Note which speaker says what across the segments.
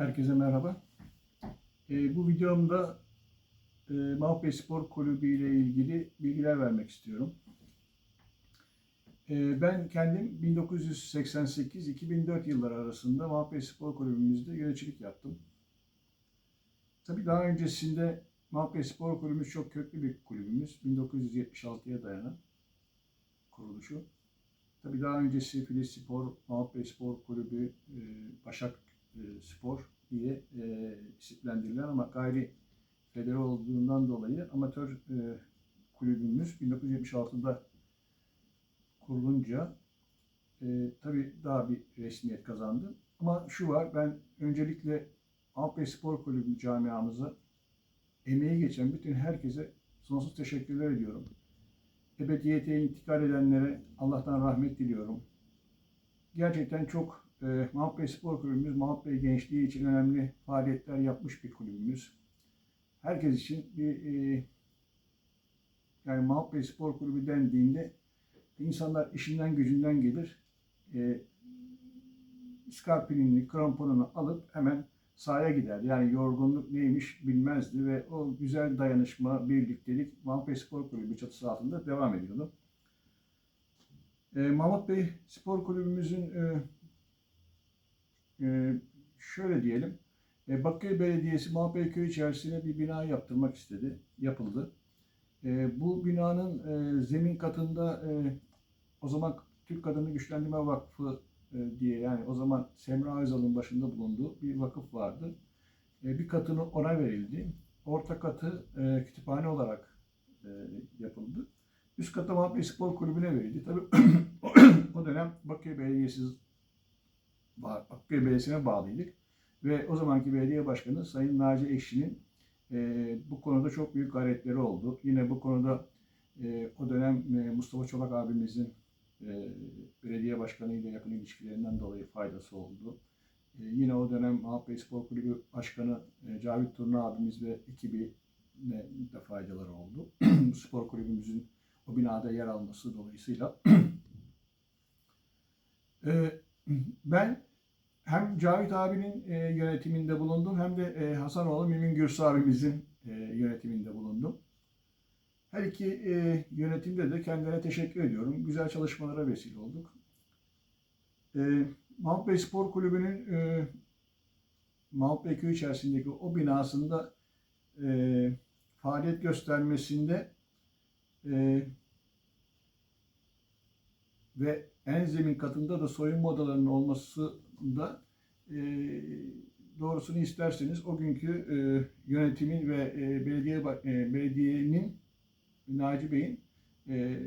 Speaker 1: Herkese merhaba. Ee, bu videomda e, Mahpe Spor Kulübü ile ilgili bilgiler vermek istiyorum. Ee, ben kendim 1988-2004 yılları arasında Mahpe Spor Kulübümüzde yöneticilik yaptım. Tabii daha öncesinde Mahpe Spor Kulübümüz çok köklü bir kulübümüz. 1976'ya dayanan kuruluşu. Tabii daha öncesi Filiz Spor, Mahpe Spor Kulübü, e, Başak e, Spor diye e, isimlendirilen ama gayri federe olduğundan dolayı amatör e, kulübümüz 1976'da kurulunca e, tabii daha bir resmiyet kazandı. Ama şu var, ben öncelikle Mahpe Spor Kulübü camiamıza emeği geçen bütün herkese sonsuz teşekkürler ediyorum. Ebediyete intikal edenlere Allah'tan rahmet diliyorum. Gerçekten çok e, Mahmut Bey Spor Kulübümüz, Mahmut Bey gençliği için önemli faaliyetler yapmış bir kulübümüz. Herkes için bir e, yani Mahmut Bey Spor Kulübü dendiğinde insanlar işinden gücünden gelir. E, skarpinini, kramponunu alıp hemen sahaya gider. Yani yorgunluk neymiş bilmezdi ve o güzel dayanışma, birliktelik Mahmut Bey Spor Kulübü çatısı altında devam ediyordu. E, Mahmut Bey Spor Kulübümüzün e, e, şöyle diyelim, e, Bakırköy Belediyesi Köyü içerisine bir bina yaptırmak istedi, yapıldı. E, bu binanın e, zemin katında e, o zaman Türk Kadını Güçlendirme Vakfı e, diye yani o zaman Semra Özal'ın başında bulunduğu bir vakıf vardı. E, bir katını ona verildi. Orta katı e, kütüphane olarak e, yapıldı. Üst katı Mahmut Spor Kulübü'ne verildi. Tabii o dönem Bakırköy Belediyesi Bakırköy Belediyesi'ne bağlıydık. Ve o zamanki belediye başkanı Sayın Naci Ekşi'nin e, bu konuda çok büyük gayretleri oldu. Yine bu konuda e, o dönem e, Mustafa Çolak abimizin e, belediye başkanı ile yakın ilişkilerinden dolayı faydası oldu. E, yine o dönem Bey Spor Kulübü Başkanı e, Cavit Turna abimiz ve ekibi de faydaları oldu. Spor kulübümüzün o binada yer alması dolayısıyla. e, ben hem Cavit abinin e, yönetiminde bulundum hem de e, Hasanoğlu Mümin Gürsü abimizin e, yönetiminde bulundum. Her iki e, yönetimde de kendilerine teşekkür ediyorum. Güzel çalışmalara vesile olduk. E, Mahmut Bey Spor Kulübü'nün e, Mahmut Bey Köyü içerisindeki o binasında e, faaliyet göstermesinde e, ve en zemin katında da soyunma odalarının olması da e, doğrusunu isterseniz o günkü e, yönetimin ve e, belediye e, belediyenin Naci Bey'in e,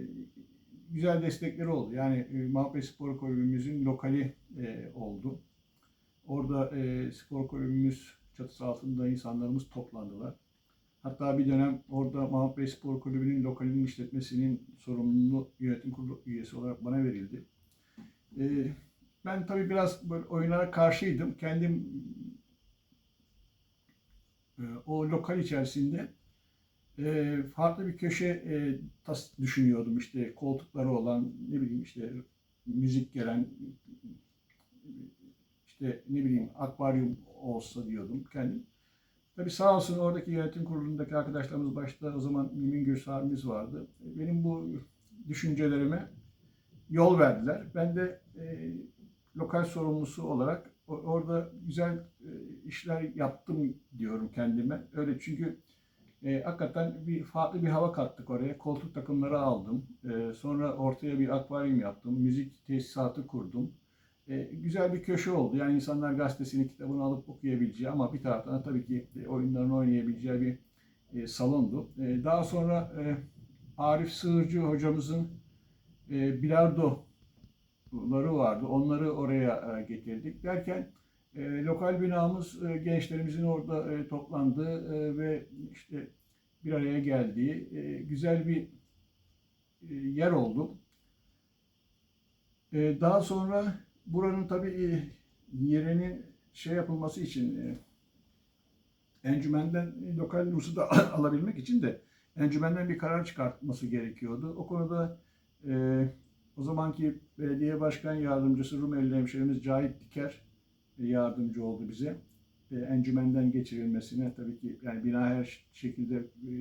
Speaker 1: güzel destekleri oldu. Yani e, Mahpe Spor Kulübümüzün lokali e, oldu. Orada e, spor kulübümüz çatısı altında insanlarımız toplandılar. Hatta bir dönem orada Mahmut Spor Kulübü'nün lokalinin işletmesinin sorumluluğu yönetim kurulu üyesi olarak bana verildi. E, ben tabii biraz böyle oyunlara karşıydım. Kendim e, o lokal içerisinde e, farklı bir köşe e, tas düşünüyordum işte koltukları olan ne bileyim işte müzik gelen işte ne bileyim akvaryum olsa diyordum kendim. Tabi sağ olsun oradaki yönetim kurulundaki arkadaşlarımız başta o zaman Mümin Gürs abimiz vardı. Benim bu düşüncelerime yol verdiler. Ben de e, lokal sorumlusu olarak orada güzel e, işler yaptım diyorum kendime. Öyle çünkü e, hakikaten bir farklı bir hava kattık oraya. Koltuk takımları aldım. E, sonra ortaya bir akvaryum yaptım. Müzik tesisatı kurdum. E, güzel bir köşe oldu. Yani insanlar gazetesini, kitabını alıp okuyabileceği ama bir taraftan tabii ki oyunlarını oynayabileceği bir e, salondu. E, daha sonra e, Arif Sığırcı hocamızın e, bilardoları vardı. Onları oraya e, getirdik. Derken e, lokal binamız e, gençlerimizin orada toplandığı ve işte bir araya geldiği güzel bir yer oldu. Daha sonra buranın tabii yerinin şey yapılması için encümenden lokal nüfusu da alabilmek için de encümenden bir karar çıkartması gerekiyordu. O konuda e, o zamanki belediye başkan yardımcısı Rumeli hemşerimiz Cahit Diker yardımcı oldu bize. e, encümenden geçirilmesine tabii ki yani bina her şekilde e,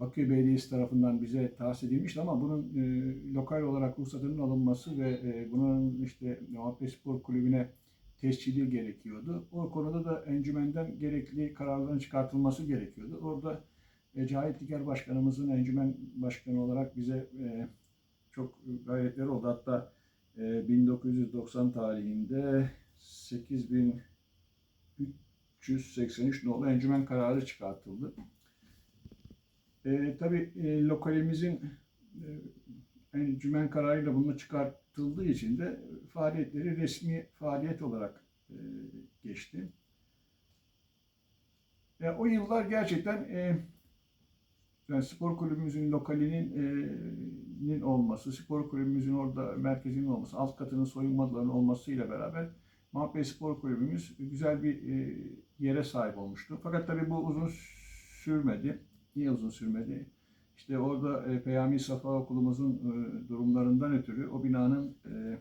Speaker 1: Bakü Belediyesi tarafından bize tahsis edilmişti ama bunun e, lokal olarak ruhsatının alınması ve e, bunun işte Muhabbet Spor Kulübü'ne tescili gerekiyordu. O konuda da encümenden gerekli kararların çıkartılması gerekiyordu. Orada e, Cahit Diker Başkanımızın encümen başkanı olarak bize e, çok gayretleri oldu. Hatta e, 1990 tarihinde 8383 nolu encümen kararı çıkartıldı. E, tabii e, lokalimizin e, encümen kararıyla bunu çıkartıldığı için de faaliyetleri resmi faaliyet olarak e, geçti. E, o yıllar gerçekten e, yani spor kulübümüzün lokalinin e, olması, spor kulübümüzün orada merkezinin olması, alt katının soyunma alanının olmasıyla beraber Mahpey Spor Kulübümüz güzel bir e, yere sahip olmuştu. Fakat tabii bu uzun sürmedi. Niye uzun sürmedi? İşte orada e, Peyami Safa Okulumuzun e, durumlarından ötürü o binanın e,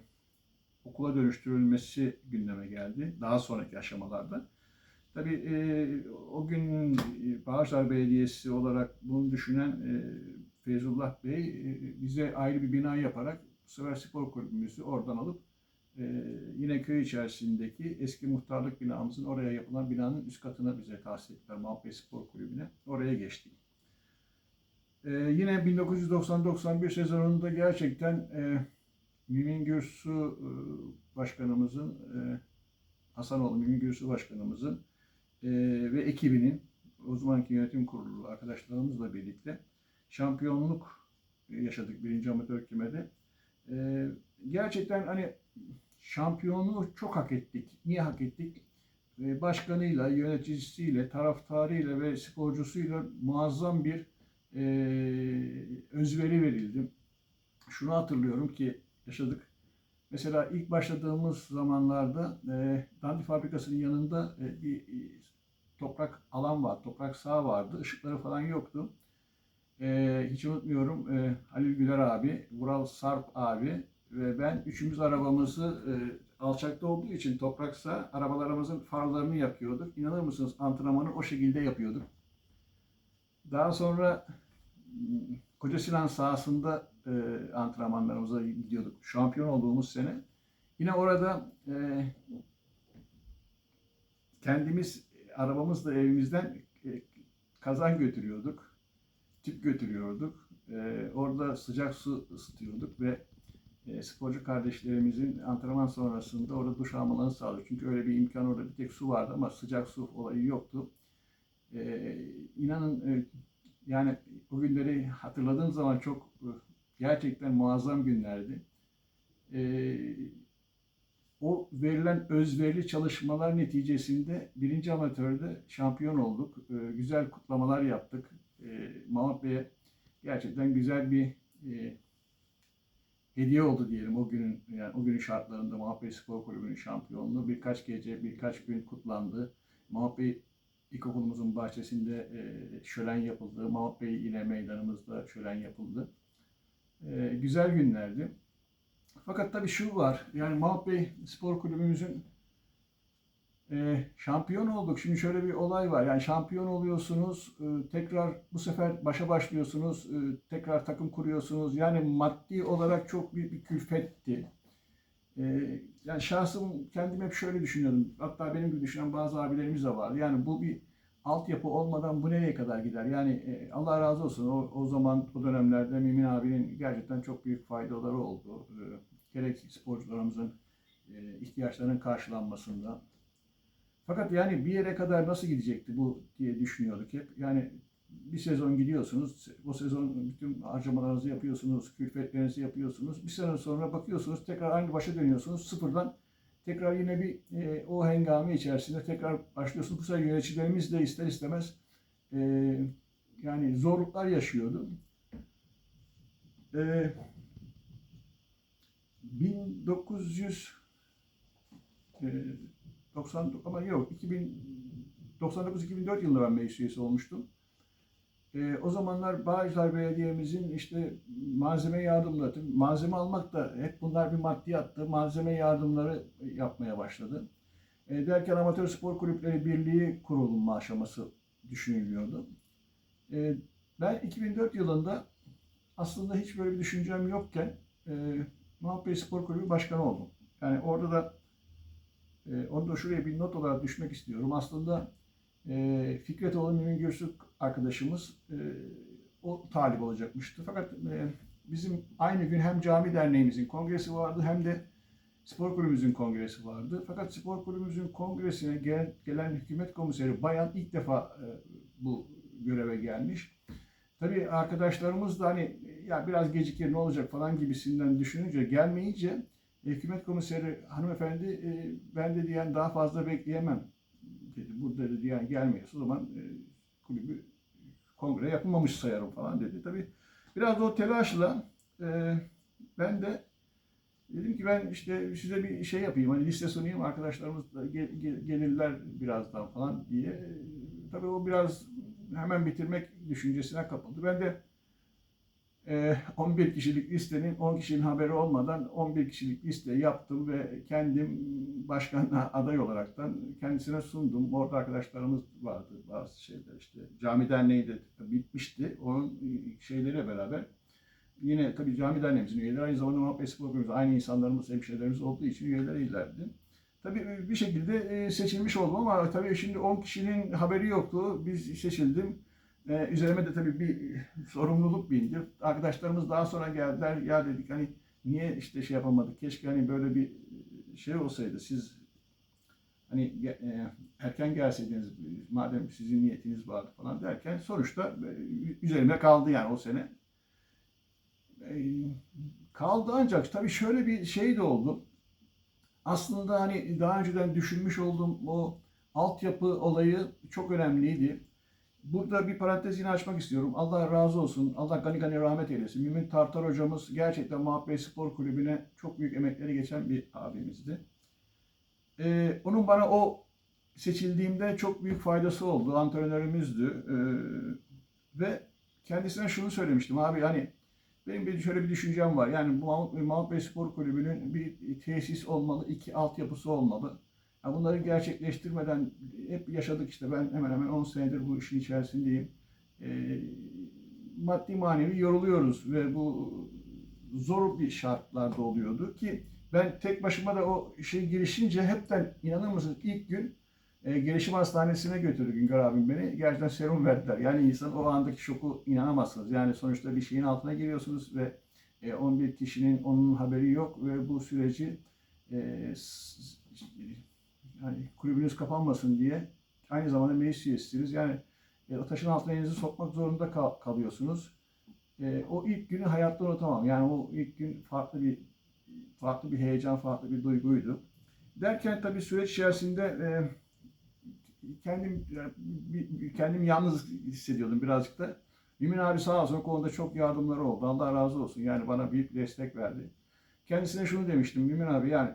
Speaker 1: okula dönüştürülmesi gündeme geldi. Daha sonraki aşamalarda. Tabii e, o gün e, Bağcılar Belediyesi olarak bunu düşünen e, Feyzullah Bey e, bize ayrı bir bina yaparak bu sefer spor kulübümüzü oradan alıp e, yine köy içerisindeki eski muhtarlık binamızın oraya yapılan binanın üst katına bize tahsis ettiler Muhabbet Spor Kulübü'ne. Oraya geçtik. E, yine 1990-91 sezonunda gerçekten e, Mümin Gürsu e, Başkanımızın e, Hasanoğlu Mümin Gürsu Başkanımızın e, ve ekibinin o zamanki yönetim kurulu arkadaşlarımızla birlikte şampiyonluk yaşadık birinci amatör kümede. E, gerçekten hani şampiyonluğu çok hak ettik. Niye hak ettik? E, başkanıyla, yöneticisiyle, taraftarıyla ve sporcusuyla muazzam bir e, özveri verildi. Şunu hatırlıyorum ki yaşadık. Mesela ilk başladığımız zamanlarda e, Dandik Fabrikası'nın yanında e, bir toprak alan var, toprak saha vardı. Işıkları falan yoktu. E, hiç unutmuyorum e, Halil Güler abi, Vural Sarp abi ve ben üçümüz arabamızı e, alçakta olduğu için topraksa arabalarımızın farlarını yapıyorduk. İnanır mısınız antrenmanı o şekilde yapıyorduk. Daha sonra m, Koca Sinan sahasında e, antrenmanlarımıza gidiyorduk. Şampiyon olduğumuz sene. Yine orada e, kendimiz arabamızla evimizden e, kazan götürüyorduk. Tüp götürüyorduk. E, orada sıcak su ısıtıyorduk ve e, sporcu kardeşlerimizin antrenman sonrasında orada duş almalarını sağlıyorduk. Çünkü öyle bir imkan orada bir tek su vardı ama sıcak su olayı yoktu. İnanın yani o günleri hatırladığım zaman çok gerçekten muazzam günlerdi. E, o verilen özverili çalışmalar neticesinde birinci amatörde şampiyon olduk. E, güzel kutlamalar yaptık. E, Mahmut Bey'e gerçekten güzel bir e, hediye oldu diyelim o günün yani o günün şartlarında Mahmut Spor Kulübü'nün şampiyonluğu birkaç gece birkaç gün kutlandı. Mahmut Bey İlkokulumuzun bahçesinde e, şölen yapıldı. Mahmut Bey ile meydanımızda şölen yapıldı. E, güzel günlerdi. Fakat tabii şu var, yani Mahmut Bey Spor Kulübümüzün e, şampiyon olduk. Şimdi şöyle bir olay var. Yani şampiyon oluyorsunuz, e, tekrar bu sefer başa başlıyorsunuz, e, tekrar takım kuruyorsunuz. Yani maddi olarak çok büyük bir külfetti. E, yani şahsım kendim hep şöyle düşünüyordum. Hatta benim gibi düşünen bazı abilerimiz de vardı. Yani bu bir altyapı olmadan bu nereye kadar gider? Yani e, Allah razı olsun o, o zaman o dönemlerde Mümin abinin gerçekten çok büyük faydaları oldu. E, gerek sporcularımızın e, ihtiyaçlarının karşılanmasında. Fakat yani bir yere kadar nasıl gidecekti bu diye düşünüyorduk hep. Yani bir sezon gidiyorsunuz, o sezon bütün harcamalarınızı yapıyorsunuz, külfetlerinizi yapıyorsunuz. Bir sene sonra bakıyorsunuz, tekrar aynı başa dönüyorsunuz, sıfırdan tekrar yine bir e, o hengame içerisinde tekrar başlıyorsunuz. Bu sefer yöneticilerimiz de ister istemez e, yani zorluklar yaşıyordu. E, 1900 e, 90 ama yok 2099-2004 yılında ben meclis üyesi olmuştum. E, o zamanlar Bağcılar Belediye'mizin işte malzeme yardımları, malzeme almak da hep bunlar bir maddiyattı. Malzeme yardımları yapmaya başladı. E, derken Amatör Spor Kulüpleri Birliği kurulma aşaması düşünülüyordu. E, ben 2004 yılında aslında hiç böyle bir düşüncem yokken e, Mahmut Spor Kulübü Başkanı oldum. Yani orada da e, onu da şuraya bir not olarak düşmek istiyorum. Aslında e, Fikretoğlu Mümin Gürsük arkadaşımız e, o talip olacakmıştı. Fakat e, bizim aynı gün hem cami derneğimizin kongresi vardı hem de spor kulübümüzün kongresi vardı. Fakat spor kulübümüzün kongresine gelen, gelen hükümet komiseri Bayan ilk defa e, bu göreve gelmiş. Tabii arkadaşlarımız da hani ya biraz gecikir ne olacak falan gibisinden düşününce gelmeyince e, hükümet komiseri hanımefendi e, ben de diyen daha fazla bekleyemem dedi. Burada dedi yani gelmiyorsa o zaman e, kulübü kongre yapılmamış sayarım falan dedi. Tabii biraz o telaşla e, ben de dedim ki ben işte size bir şey yapayım hani liste sunayım arkadaşlarımız da gel- gel- gelirler birazdan falan diye. Tabii o biraz hemen bitirmek düşüncesine kapıldı. Ben de 11 kişilik listenin 10 kişinin haberi olmadan 11 kişilik liste yaptım ve kendim başkanlığa aday olaraktan kendisine sundum. Orada arkadaşlarımız vardı bazı şeyler işte. Cami Derneği de bitmişti. Onun şeyleriyle beraber yine tabii Cami Derneğimizin üyeleri aynı zamanda Spor Kulübümüz aynı insanlarımız, hemşehrilerimiz olduğu için üyeleriylerdi. Tabii bir şekilde e, seçilmiş oldum ama tabii şimdi 10 kişinin haberi yoktu. Biz seçildim. Ee, üzerime de tabii bir sorumluluk bindi. Arkadaşlarımız daha sonra geldiler. Ya dedik hani niye işte şey yapamadık? Keşke hani böyle bir şey olsaydı. Siz hani e, erken gelseydiniz madem sizin niyetiniz vardı falan derken sonuçta e, üzerime kaldı yani o sene. E, kaldı ancak tabii şöyle bir şey de oldu. Aslında hani daha önceden düşünmüş olduğum o altyapı olayı çok önemliydi. Burada bir parantez yine açmak istiyorum. Allah razı olsun. Allah gani gani rahmet eylesin. Mümin Tartar hocamız gerçekten Mahmut Bey Spor Kulübü'ne çok büyük emekleri geçen bir abimizdi. Ee, onun bana o seçildiğimde çok büyük faydası oldu. Antrenörümüzdü. Ee, ve kendisine şunu söylemiştim. Abi hani benim bir şöyle bir düşüncem var. Yani Mahmut, Mahmut Bey Spor Kulübü'nün bir tesis olmalı, iki altyapısı olmalı. Ya bunları gerçekleştirmeden hep yaşadık işte. Ben hemen hemen 10 senedir bu işin içerisindeyim. E, maddi manevi yoruluyoruz ve bu zor bir şartlarda oluyordu ki ben tek başıma da o şey girişince hepten inanır mısınız ilk gün e, gelişim hastanesine götürdü Güngör abim beni. Gerçekten serum verdiler. Yani insan o andaki şoku inanamazsınız. Yani sonuçta bir şeyin altına giriyorsunuz ve e, 11 kişinin onun haberi yok ve bu süreci e, yani kulübünüz kapanmasın diye aynı zamanda meclis üyesisiniz. Yani e, o taşın altına elinizi sokmak zorunda kal- kalıyorsunuz. E, o ilk günü hayatta unutamam. Yani o ilk gün farklı bir farklı bir heyecan, farklı bir duyguydu. Derken tabii süreç içerisinde e, kendim kendim yalnız hissediyordum birazcık da. Mümin abi sağ olsun o konuda çok yardımları oldu. Allah razı olsun. Yani bana büyük destek verdi. Kendisine şunu demiştim Mümin abi yani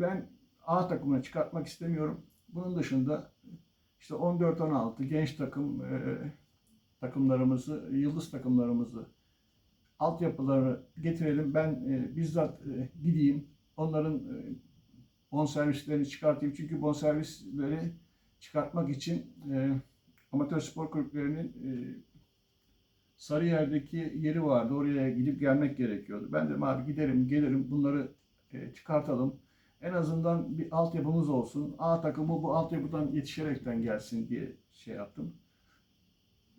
Speaker 1: ben A takımına çıkartmak istemiyorum. Bunun dışında işte 14-16 genç takım e, takımlarımızı, yıldız takımlarımızı altyapıları getirelim. Ben e, bizzat e, gideyim. Onların e, bonservislerini çıkartayım. Çünkü bonservisleri çıkartmak için e, amatör spor kulüplerinin e, Sarıyer'deki yeri vardı. Oraya gidip gelmek gerekiyordu. Ben dedim abi giderim, gelirim bunları e, çıkartalım. En azından bir altyapımız olsun. A takımı bu altyapıdan yetişerekten gelsin diye şey yaptım.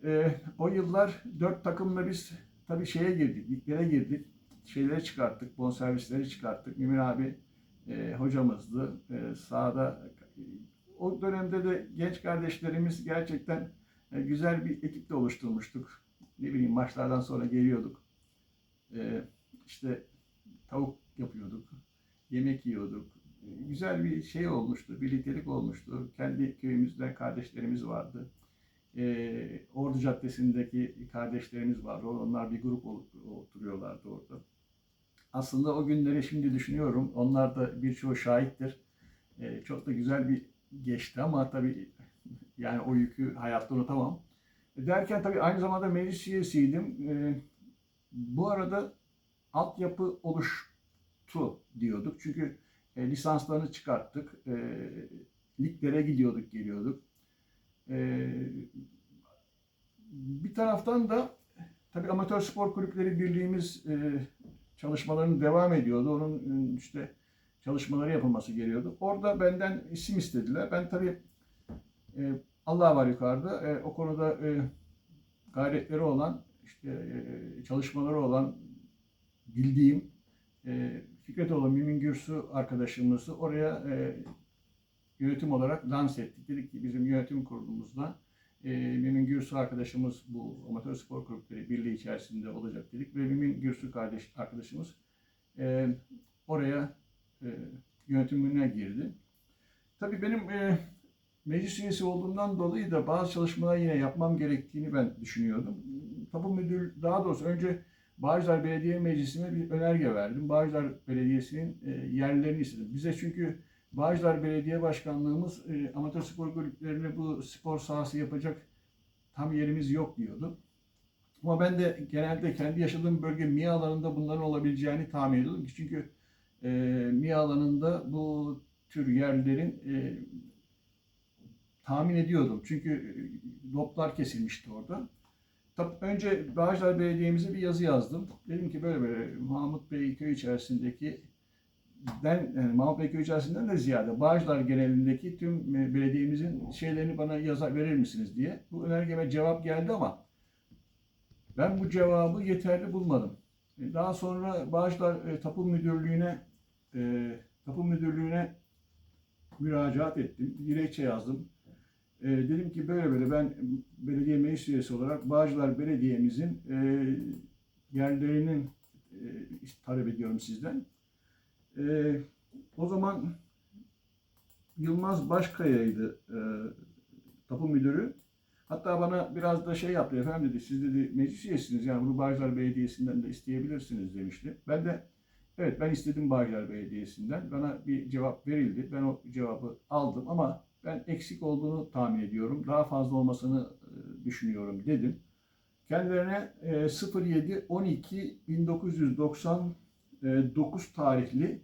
Speaker 1: E, o yıllar dört takımla biz tabii şeye girdik, liglere girdik. Şeyleri çıkarttık, bonservisleri çıkarttık. Mümin abi e, hocamızdı. E, sahada o dönemde de genç kardeşlerimiz gerçekten e, güzel bir ekiple oluşturmuştuk. Ne bileyim maçlardan sonra geliyorduk. E, işte tavuk yapıyorduk, yemek yiyorduk. Güzel bir şey olmuştu, birliktelik olmuştu. Kendi köyümüzde kardeşlerimiz vardı. E, Ordu Caddesi'ndeki kardeşlerimiz vardı. Onlar bir grup oturuyorlardı orada. Aslında o günleri şimdi düşünüyorum. Onlar da birçoğu şahittir. E, çok da güzel bir geçti ama tabii yani o yükü hayatta unutamam. Derken tabii aynı zamanda meclis üyesiydim. E, bu arada altyapı oluştu diyorduk. Çünkü E, lisanslarını çıkarttık. E, liglere gidiyorduk, geliyorduk. E, bir taraftan da tabii Amatör Spor Kulüpleri Birliğimiz e, çalışmalarını devam ediyordu. Onun e, işte çalışmaları yapılması gerekiyordu. Orada benden isim istediler. Ben tabii e, Allah var yukarıda. E, o konuda e, gayretleri olan, işte e, çalışmaları olan bildiğim e, Fikretoğlu Mümin Gürsu arkadaşımızı oraya e, yönetim olarak dans ettik. Dedik ki bizim yönetim kurulumuzda e, Mümin Gürsu arkadaşımız bu Amatör Spor Kulüpleri Birliği içerisinde olacak dedik ve Mümin Gürsu kardeş arkadaşımız e, oraya e, yönetimine girdi. Tabii benim e, meclis üyesi olduğumdan dolayı da bazı çalışmalar yine yapmam gerektiğini ben düşünüyordum. Tapu müdür, daha doğrusu önce Bağcılar Belediye Meclisi'ne bir önerge verdim. Bağcılar Belediyesi'nin e, yerlerini istedim. Bize çünkü Bağcılar Belediye Başkanlığımız e, amatör spor kulüplerine bu spor sahası yapacak tam yerimiz yok diyordu. Ama ben de genelde kendi yaşadığım bölge MİA alanında bunların olabileceğini tahmin ediyordum. Çünkü e, MİA alanında bu tür yerlerin e, tahmin ediyordum. Çünkü loplar kesilmişti orada. Önce Bağcılar Belediye'mize bir yazı yazdım. Dedim ki böyle böyle Mahmut Bey köy içerisindeki den yani Mahmut Bey köy içerisinden de ziyade Bağcılar genelindeki tüm e, belediyemizin şeylerini bana yazar verir misiniz diye. Bu önergeme cevap geldi ama ben bu cevabı yeterli bulmadım. E, Daha sonra Bağcılar e, Tapu Müdürlüğü'ne Tapu Müdürlüğü'ne müracaat ettim. Dilekçe yazdım. Dedim ki böyle böyle ben belediye meclis üyesi olarak Bağcılar Belediye'mizin e, yerlerinin e, talep ediyorum sizden. E, o zaman Yılmaz Başkaya'ydı e, tapu müdürü. Hatta bana biraz da şey yaptı efendim dedi siz dedi meclis üyesiniz yani bunu Bağcılar Belediyesi'nden de isteyebilirsiniz demişti. Ben de evet ben istedim Bağcılar Belediyesi'nden. Bana bir cevap verildi. Ben o cevabı aldım ama ben eksik olduğunu tahmin ediyorum. Daha fazla olmasını e, düşünüyorum dedim. Kendilerine e, 07 12 1999 tarihli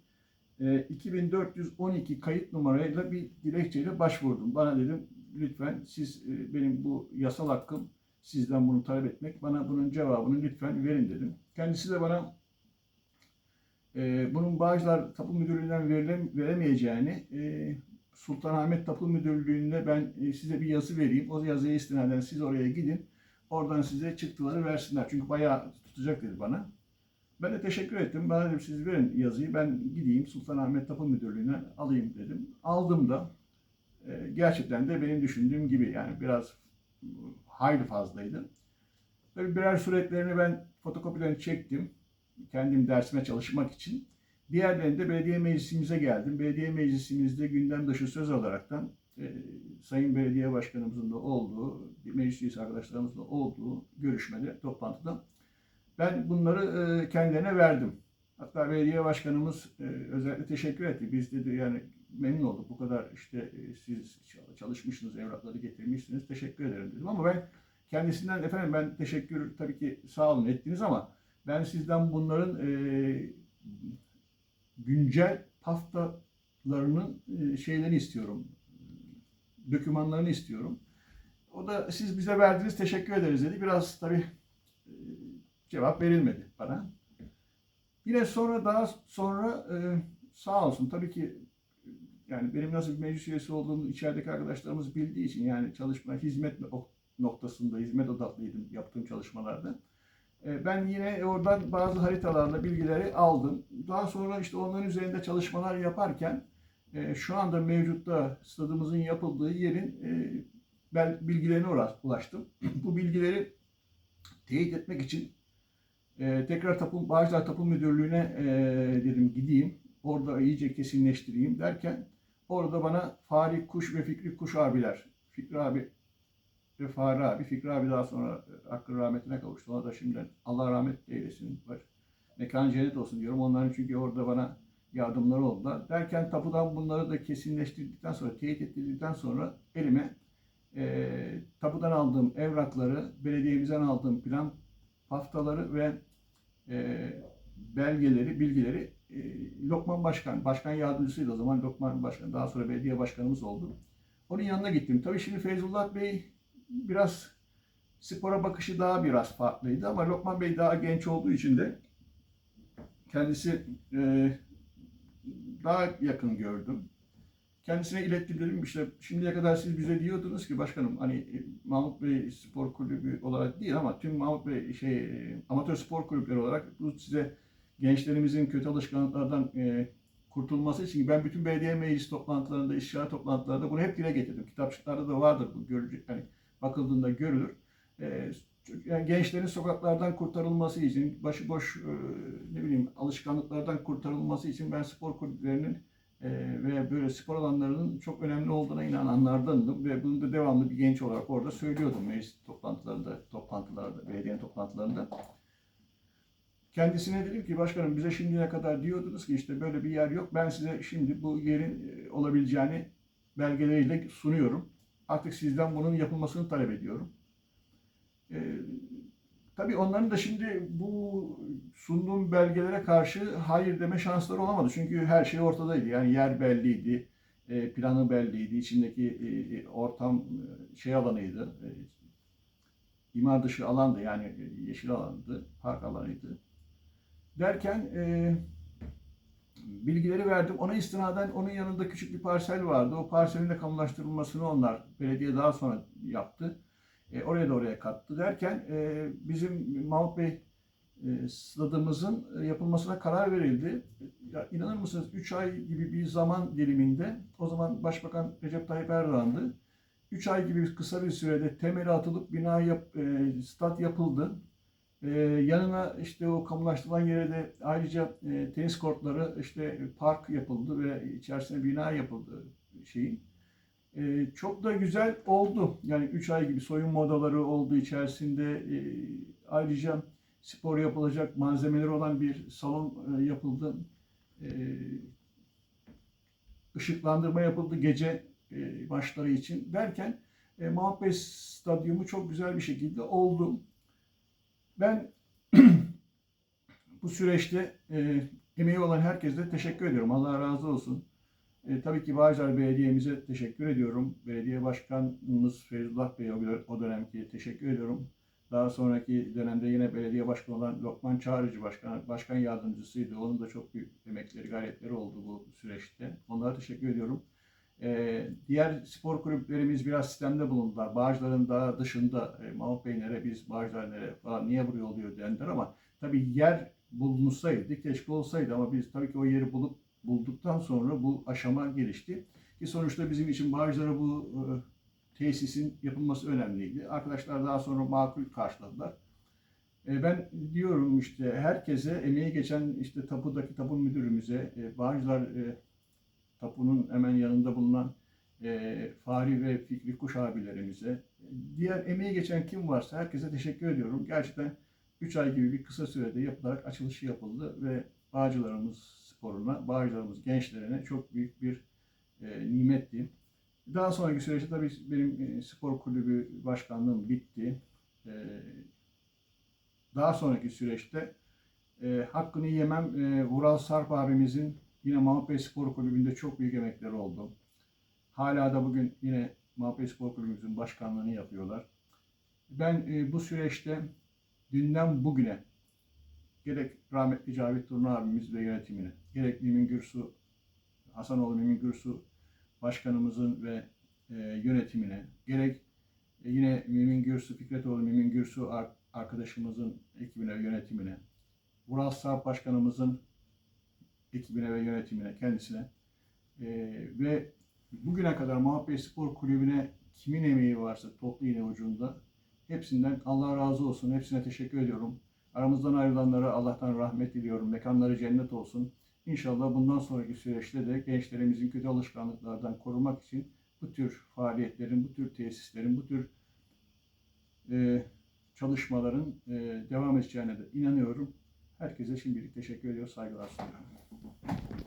Speaker 1: e, 2412 kayıt numarayla bir dilekçeyle başvurdum. Bana dedim lütfen siz e, benim bu yasal hakkım sizden bunu talep etmek. Bana bunun cevabını lütfen verin dedim. Kendisi de bana e, bunun Bağcılar Tapu Müdürlüğü'nden verilem, veremeyeceğini e, Sultanahmet Tapu Müdürlüğü'nde ben e, size bir yazı vereyim. O yazıya istinaden siz oraya gidin. Oradan size çıktıları versinler. Çünkü bayağı tutacak dedi bana. Ben de teşekkür ettim. Bana dedim siz verin yazıyı. Ben gideyim Sultanahmet Tapu Müdürlüğü'ne alayım dedim. Aldım da e, gerçekten de benim düşündüğüm gibi yani biraz e, hayli fazlaydı. Böyle birer suretlerini ben fotokopilerini çektim. Kendim dersime çalışmak için. Diğerlerinde belediye meclisimize geldim. Belediye meclisimizde gündem dışı söz olaraktan e, Sayın Belediye Başkanımızın da olduğu, meclis arkadaşlarımızın da olduğu görüşmede, toplantıda ben bunları e, kendilerine verdim. Hatta belediye başkanımız e, özellikle teşekkür etti. Biz dedi yani memnun olduk bu kadar işte e, siz çalışmışsınız, evrakları getirmişsiniz. Teşekkür ederim dedim ama ben kendisinden efendim ben teşekkür tabii ki sağ olun ettiniz ama ben sizden bunların e, güncel haftalarının e, şeylerini istiyorum. Dokümanlarını istiyorum. O da siz bize verdiniz teşekkür ederiz dedi. Biraz tabii e, cevap verilmedi bana. Yine sonra daha sonra e, sağ olsun tabii ki yani benim nasıl bir meclis üyesi olduğumu içerideki arkadaşlarımız bildiği için yani çalışma hizmet noktasında hizmet odaklıydım yaptığım çalışmalarda. E, Ben yine oradan bazı haritalarla bilgileri aldım. Daha sonra işte onların üzerinde çalışmalar yaparken e, şu anda mevcutta stadımızın yapıldığı yerin e, bilgilerine ulaş- ulaştım. Bu bilgileri teyit etmek için e, tekrar Tapu, Bağcılar Tapu Müdürlüğü'ne dedim gideyim. Orada iyice kesinleştireyim derken orada bana Fahri Kuş ve Fikri Kuş abiler, Fikri abi ve Fahri abi. Fikri abi daha sonra e, hakkın rahmetine kavuştu. Ona da şimdiden Allah rahmet eylesin. Var. Mekan cennet olsun diyorum. Onların çünkü orada bana yardımları oldular. Derken tapudan bunları da kesinleştirdikten sonra, teyit ettirdikten sonra elime e, tapudan aldığım evrakları, belediyemizden aldığım plan haftaları ve e, belgeleri, bilgileri e, Lokman Başkan, başkan yardımcısıydı o zaman Lokman Başkan, daha sonra belediye başkanımız oldu. Onun yanına gittim. Tabii şimdi Feyzullah Bey biraz spora bakışı daha biraz farklıydı ama Lokman Bey daha genç olduğu için de kendisi e, daha yakın gördüm. Kendisine ilettim dedim işte şimdiye kadar siz bize diyordunuz ki başkanım hani e, Mahmut Bey Spor Kulübü olarak değil ama tüm Mahmut Bey şey amatör spor kulüpleri olarak bu size gençlerimizin kötü alışkanlıklardan e, kurtulması için ben bütün belediye meclis toplantılarında, istişare toplantılarında bunu hep dile getirdim. Kitapçıklarda da vardır bu görülecek yani bakıldığında görülür. E, yani gençlerin sokaklardan kurtarılması için, başıboş e, ne bileyim alışkanlıklardan kurtarılması için ben spor kulüplerinin e, ve böyle spor alanlarının çok önemli olduğuna inananlardandım ve bunu da devamlı bir genç olarak orada söylüyordum meclis toplantılarında, toplantılarda, belediye toplantılarında. Kendisine dedim ki başkanım bize şimdiye kadar diyordunuz ki işte böyle bir yer yok. Ben size şimdi bu yerin e, olabileceğini belgeleriyle sunuyorum. Artık sizden bunun yapılmasını talep ediyorum. Ee, tabii onların da şimdi bu sunduğum belgelere karşı hayır deme şansları olamadı. Çünkü her şey ortadaydı. Yani yer belliydi, e, planı belliydi, içindeki e, ortam e, şey alanıydı. E, imar dışı alandı yani e, yeşil alandı, park alanıydı. Derken e, bilgileri verdim. Ona istinaden onun yanında küçük bir parsel vardı. O parselin de kamulaştırılmasını onlar belediye daha sonra yaptı. E, oraya da oraya kattı derken e, bizim Mahmut Bey e, stadımızın e, yapılmasına karar verildi. Ya, inanır mısınız 3 ay gibi bir zaman diliminde o zaman Başbakan Recep Tayyip Erdoğan'dı. 3 ay gibi kısa bir sürede temeli atılıp bina yap, e, stat yapıldı. E, yanına işte o kamulaştırılan yere de ayrıca e, tenis kortları işte park yapıldı ve içerisine bina yapıldı şeyin. Ee, çok da güzel oldu. Yani 3 ay gibi soyunma odaları oldu içerisinde. Ee, ayrıca spor yapılacak malzemeleri olan bir salon e, yapıldı. Ee, ışıklandırma yapıldı gece e, maçları için derken e, Bey Stadyumu çok güzel bir şekilde oldu. Ben bu süreçte e, emeği olan herkese teşekkür ediyorum. Allah razı olsun. E, tabii ki Bağcılar Belediye'mize teşekkür ediyorum. Belediye Başkanımız Feyzullah Bey'e o dönemki teşekkür ediyorum. Daha sonraki dönemde yine belediye başkanı olan Lokman Çağrıcı başkan, başkan yardımcısıydı. Onun da çok büyük emekleri, gayretleri oldu bu süreçte. Onlara teşekkür ediyorum. Ee, diğer spor kulüplerimiz biraz sistemde bulundular. Bağcılar'ın daha dışında e, Mahmut Bey nere, biz Bağcılar nere falan niye buraya oluyor dendiler ama tabii yer bulunsaydı, keşke olsaydı ama biz tabii ki o yeri bulup bulduktan sonra bu aşama gelişti. Ki sonuçta bizim için Bağcılar'a bu e, tesisin yapılması önemliydi. Arkadaşlar daha sonra makul karşıladılar. E, ben diyorum işte herkese emeği geçen işte tapudaki tapu müdürümüze, e, Bağcılar e, tapunun hemen yanında bulunan e, Fahri ve Fikri Kuş abilerimize, diğer emeği geçen kim varsa herkese teşekkür ediyorum. Gerçekten 3 ay gibi bir kısa sürede yapılarak açılışı yapıldı ve Bağcılarımız sporuna, Bağcılarımız gençlerine çok büyük bir e, nimetti. Daha sonraki süreçte tabii benim e, spor kulübü başkanlığım bitti. E, daha sonraki süreçte e, hakkını yemem e, Vural Sarp abimizin yine Mahmut Bey Spor Kulübü'nde çok büyük emekleri oldu. Hala da bugün yine Mahmut Bey Spor Kulübümüzün başkanlığını yapıyorlar. Ben e, bu süreçte dünden bugüne gerek rahmetli Cavit Turna abimiz ve yönetimine, gerek Mümin Gürsu, Hasanoğlu Mümin Gürsu başkanımızın ve e, yönetimine, gerek e, yine Mümin Gürsu, Fikretoğlu Mümin Gürsu ar- arkadaşımızın ekibine yönetimine, Vural Sarp başkanımızın ekibine ve yönetimine, kendisine e, ve bugüne kadar Muhabbet Spor Kulübü'ne kimin emeği varsa toplu iğne ucunda hepsinden Allah razı olsun. Hepsine teşekkür ediyorum. Aramızdan ayrılanlara Allah'tan rahmet diliyorum. Mekanları cennet olsun. İnşallah bundan sonraki süreçte de gençlerimizin kötü alışkanlıklardan korumak için bu tür faaliyetlerin, bu tür tesislerin, bu tür e, çalışmaların e, devam edeceğine de inanıyorum. Herkese şimdilik teşekkür ediyor, saygılar sunuyorum. Thank you.